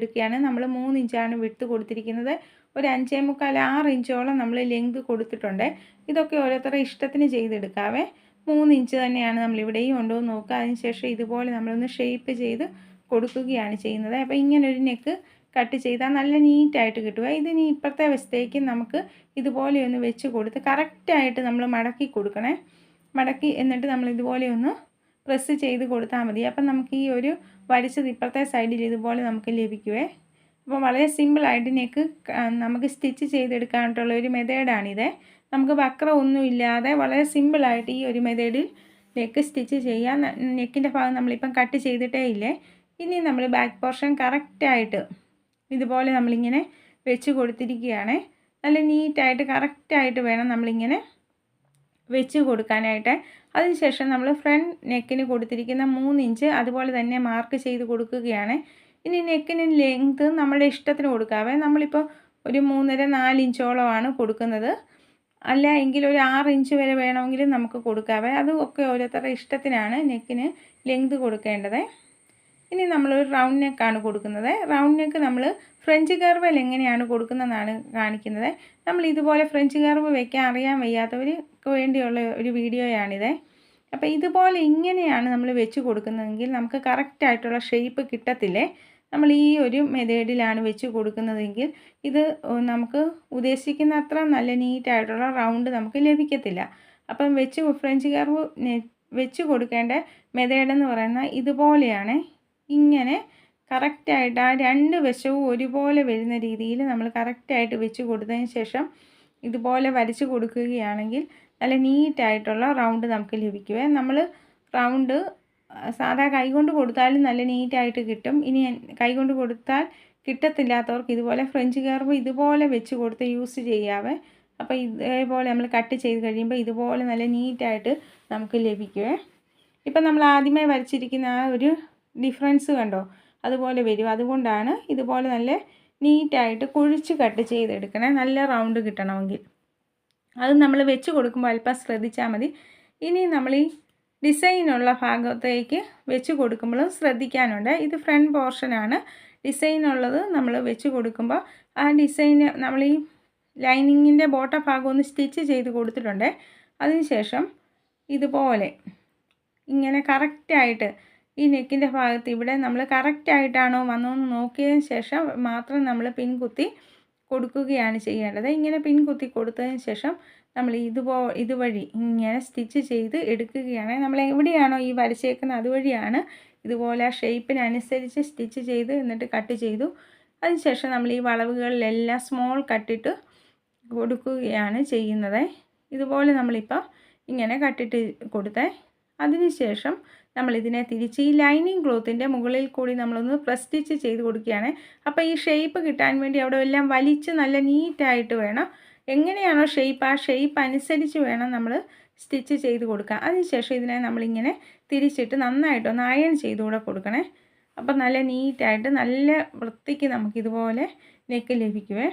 എടുക്കുകയാണ്. നമ്മൾ മൂന്ന് ഇഞ്ചാണ് വിട്ട് കൊടുത്തിരിക്കുന്നത്. ഒരു അഞ്ചേ മുക്കാൽ ആറ് ഇഞ്ചോളം നമ്മൾ ലെങ്ത് കൊടുത്തിട്ടുണ്ട്. ഇതൊക്കെ ഓരോരുത്തരുടെ ഇഷ്ടത്തിന് ചെയ്തെടുക്കാവേ. മൂന്ന് ഇഞ്ച് തന്നെയാണ് ഉണ്ടോ എന്ന് നോക്കുക. അതിനുശേഷം ഇതുപോലെ നമ്മളൊന്ന് ഷേപ്പ് ചെയ്ത് കൊടുക്കുകയാണ് ചെയ്യുന്നത്. അപ്പോൾ ഇങ്ങനെ ഒരു നെക്ക് കട്ട് ചെയ്താൽ നല്ല നീറ്റായിട്ട് കിട്ടുക ഇതിനി ഇപ്പോഴത്തെ വശത്തേക്ക് നമുക്ക് ഇതുപോലെ ഒന്ന് വെച്ച് കൊടുത്ത് കറക്റ്റായിട്ട് നമ്മൾ മടക്കി കൊടുക്കണേ. മടക്കി എന്നിട്ട് നമ്മൾ ഇതുപോലെ ഒന്ന് പ്രസ് ചെയ്ത് കൊടുത്താൽ മതി. അപ്പം നമുക്ക് ഈ ഒരു വരച്ചത് ഇപ്പുറത്തെ സൈഡിൽ ഇതുപോലെ നമുക്ക് ലഭിക്കുവേ. അപ്പോൾ വളരെ സിമ്പിളായിട്ട് നെക്ക് നമുക്ക് സ്റ്റിച്ച് ചെയ്തെടുക്കാനായിട്ടുള്ള ഒരു മെത്തേഡാണിത്. നമുക്ക് വക്രം ഒന്നും ഇല്ലാതെ വളരെ സിമ്പിളായിട്ട് ഈ ഒരു മെത്തേഡിൽ നെക്ക് സ്റ്റിച്ച് ചെയ്യാൻ നെക്കിന്റെ ഭാഗം നമ്മളിപ്പം കട്ട് ചെയ്തിട്ടേ ഇല്ലേ? ഇനി നമ്മൾ ബാക്ക് പോർഷൻ കറക്റ്റായിട്ട് ഇതുപോലെ നമ്മളിങ്ങനെ വെച്ച് കൊടുത്തിരിക്കുകയാണ്. നല്ല നീറ്റായിട്ട് കറക്റ്റായിട്ട് വേണം നമ്മളിങ്ങനെ വെച്ച് കൊടുക്കാനായിട്ട്. അതിനുശേഷം നമ്മൾ ഫ്രണ്ട് നെക്കിന് കൊടുത്തിരിക്കുന്ന മൂന്ന് ഇഞ്ച് അതുപോലെ തന്നെ മാർക്ക് ചെയ്ത് കൊടുക്കുകയാണ്. ഇനി നെക്കിന് ലെങ്ത് നമ്മുടെ ഇഷ്ടത്തിന് കൊടുക്കാവേ. നമ്മളിപ്പോൾ ഒരു മൂന്നര നാല് ഇഞ്ചോളമാണ് കൊടുക്കുന്നത്. അല്ല എങ്കിൽ ഒരു ആറ് ഇഞ്ച് വരെ വേണമെങ്കിലും നമുക്ക് കൊടുക്കാവേ. അതൊക്കെ ഓരോരുത്തരുടെ ഇഷ്ടത്തിനാണ് നെക്കിന് ലെങ്ത് കൊടുക്കേണ്ടത്. ഇനി നമ്മളൊരു റൗണ്ട് നെക്കാണ് കൊടുക്കുന്നത്. റൗണ്ട് നെക്ക് നമ്മൾ ഫ്രഞ്ച് കർവൽ എങ്ങനെയാണ് കൊടുക്കുന്നതെന്നാണ് കാണിക്കുന്നത്. നമ്മൾ ഇതുപോലെ ഫ്രഞ്ച് കർവ് വെക്കാൻ അറിയാൻ വയ്യാത്തവർക്ക് വേണ്ടിയുള്ള ഒരു വീഡിയോയാണിത് അപ്പോൾ ഇതുപോലെ ഇങ്ങനെയാണ് നമ്മൾ വെച്ച് കൊടുക്കുന്നതെങ്കിൽ നമുക്ക് കറക്റ്റായിട്ടുള്ള ഷേപ്പ് കിട്ടത്തില്ലേ? നമ്മൾ ഈ ഒരു മെതേഡിലാണ് വെച്ച് കൊടുക്കുന്നതെങ്കിൽ ഇത് നമുക്ക് ഉദ്ദേശിക്കുന്ന അത്ര നല്ല നീറ്റായിട്ടുള്ള റൗണ്ട് നമുക്ക് ലഭിക്കത്തില്ല. അപ്പം വെച്ച് ഫ്രഞ്ച് കർവ് വെച്ച് കൊടുക്കേണ്ട മെതേഡെന്ന് പറയുന്ന ഇതുപോലെയാണ്. ഇങ്ങനെ കറക്റ്റായിട്ട് ആ രണ്ട് വശവും ഒരുപോലെ വരുന്ന രീതിയിൽ നമ്മൾ കറക്റ്റായിട്ട് വെച്ച് കൊടുത്തതിന് ശേഷം ഇതുപോലെ വരച്ച് കൊടുക്കുകയാണെങ്കിൽ നല്ല നീറ്റായിട്ടുള്ള റൗണ്ട് നമുക്ക് ലഭിക്കുവേ നമ്മൾ റൗണ്ട് സാധാ കൈകൊണ്ട് കൊടുത്താലും നല്ല നീറ്റായിട്ട് കിട്ടും. ഇനി കൈകൊണ്ട് കൊടുത്താൽ കിട്ടത്തില്ലാത്തവർക്ക് ഇതുപോലെ ഫ്രഞ്ച് കയർവ് ഇതുപോലെ വെച്ച് കൊടുത്ത് യൂസ് ചെയ്യാവേ അപ്പോൾ ഇതേപോലെ നമ്മൾ കട്ട് ചെയ്ത് കഴിയുമ്പോൾ ഇതുപോലെ നല്ല നീറ്റായിട്ട് നമുക്ക് ലഭിക്കുവേ ഇപ്പം നമ്മൾ ആദ്യമേ വരച്ചിരിക്കുന്ന ആ ഒരു ഡിഫറൻസ് കണ്ടോ? അതുപോലെ വരും. അതുകൊണ്ടാണ് ഇതുപോലെ നല്ല നീറ്റായിട്ട് കുഴിച്ച് കട്ട് ചെയ്തെടുക്കണേ. നല്ല റൗണ്ട് കിട്ടണമെങ്കിൽ. അത് നമ്മൾ വെച്ച് കൊടുക്കുമ്പോൾ അല്പം ശ്രദ്ധിച്ചാൽ മതി. ഇനി നമ്മൾ ഈ ഡിസൈനുള്ള ഭാഗത്തേക്ക് വെച്ച് കൊടുക്കുമ്പോഴും ശ്രദ്ധിക്കാനുണ്ട്. ഇത് ഫ്രണ്ട് പോർഷനാണ് ഡിസൈൻ ഉള്ളത് നമ്മൾ വെച്ച് കൊടുക്കുമ്പോൾ ആ ഡിസൈന് നമ്മൾ ഈ ലൈനിങ്ങിന്റെ ബോട്ട ഭാഗം ഒന്ന് സ്റ്റിച്ച് ചെയ്ത് കൊടുത്തിട്ടുണ്ട്. അതിനുശേഷം ഇതുപോലെ ഇങ്ങനെ കറക്റ്റായിട്ട് ഈ നെക്കിന്റെ ഭാഗത്ത് ഇവിടെ നമ്മൾ കറക്റ്റായിട്ടാണോ വന്നതെന്ന് നോക്കിയതിന് ശേഷം മാത്രം നമ്മൾ പിൻകുത്തി കൊടുക്കുകയാണ് ചെയ്യേണ്ടത്. ഇങ്ങനെ പിൻകുത്തി കൊടുത്തതിന് ശേഷം നമ്മൾ ഇതുപോ ഇതുവഴി ഇങ്ങനെ സ്റ്റിച്ച് ചെയ്ത് എടുക്കുകയാണ്. നമ്മൾ എവിടെയാണോ ഈ വരച്ചേക്കുന്നത് അതുവഴിയാണ് ഇതുപോലെ ആ ഷേപ്പിനനുസരിച്ച് സ്റ്റിച്ച് ചെയ്ത് എന്നിട്ട് കട്ട് ചെയ്തു. അതിനുശേഷം നമ്മൾ ഈ വളവുകളിലെല്ലാം സ്മോൾ കട്ടിട്ട് കൊടുക്കുകയാണ് ചെയ്യുന്നത്. ഇതുപോലെ നമ്മളിപ്പോൾ ഇങ്ങനെ കട്ടിട്ട് കൊടുത്തേ. അതിനുശേഷം നമ്മൾ ഇതിനെ തിരിച്ച് ഈ ലൈനിങ് ക്ലോത്തിന്റെ മുകളിൽ കൂടി നമ്മളൊന്ന് പ്രസ് സ്റ്റിച്ച് ചെയ്ത് കൊടുക്കുകയാണ്. അപ്പോൾ ഈ ഷേപ്പ് കിട്ടാൻ വേണ്ടി അവിടെ എല്ലാം വലിച്ച് നല്ല നീറ്റായിട്ട് വേണം. എങ്ങനെയാണോ ഷേപ്പ് ആ ഷേപ്പ് അനുസരിച്ച് വേണം നമ്മൾ സ്റ്റിച്ച് ചെയ്ത് കൊടുക്കുക അതിനുശേഷം ഇതിനെ നമ്മളിങ്ങനെ തിരിച്ചിട്ട് നന്നായിട്ടൊന്ന് അയൺ ചെയ്തുകൂടെ കൊടുക്കണേ. അപ്പം നല്ല നീറ്റായിട്ട് നല്ല വൃത്തിക്ക് നമുക്കിതുപോലെ നെക്ക് ലഭിക്കുവേ.